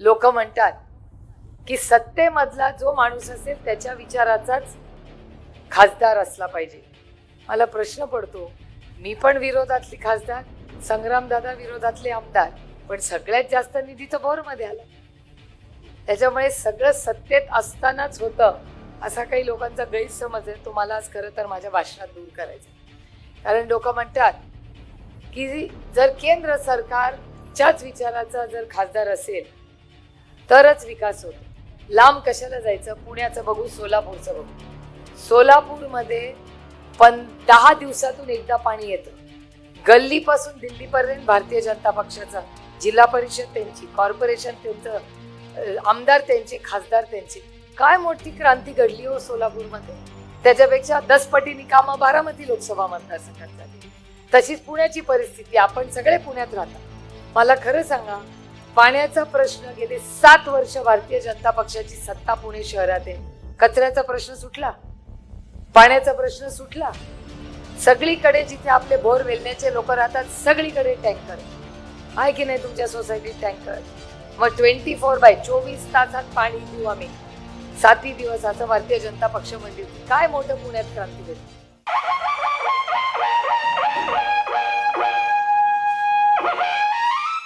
लोक म्हणतात की सत्तेमधला जो माणूस असेल त्याच्या विचाराचाच खासदार असला पाहिजे मला प्रश्न पडतो मी पण विरोधातली खासदार संग्रामदादा विरोधातले आमदार पण सगळ्यात जास्त निधी तर बोरमध्ये आला त्याच्यामुळे सगळं सत्तेत असतानाच होतं असा काही लोकांचा गैरसमज आहे तो मला आज खरं तर माझ्या भाषणात दूर करायचा आहे. कारण लोक म्हणतात की जर केंद्र सरकारच्याच विचाराचा जर खासदार असेल तरच विकास होतो. लांब कशाला जायचं? पुण्याचं बघू सोलापूरचं बघू. सोलापूरमध्ये पण दहा दिवसातून एकदा पाणी येतं. गल्लीपासून दिल्लीपर्यंत भारतीय जनता पक्षाचा जिल्हा परिषद त्यांची कॉर्पोरेशन त्यांचं आमदार त्यांचे खासदार त्यांचे. काय मोठी क्रांती घडली हो सोलापूरमध्ये? त्याच्यापेक्षा दस पटीने कामं बारामती लोकसभा मतदारसंघात झाली. तशीच पुण्याची परिस्थिती आपण सगळे पुण्यात राहता. मला खरं सांगा पाण्याचा प्रश्न गेले सात वर्ष भारतीय जनता पक्षाची सत्ता पुणे शहरात आहे. कचऱ्याचा प्रश्न सुटला. पाण्याचा प्रश्न सुटला. सगळीकडे जिथे आपले बोर वेलण्याचे लोक राहतात सगळीकडे टँकर आहे की नाही तुमच्या सोसायटीत टँकर मग ट्वेंटी फोर बाय चोवीस तासात पाणी देऊ आम्ही. सातही दिवस असं भारतीय जनता पक्ष म्हणली होती. काय मोठं पुण्यात क्रांती घडली?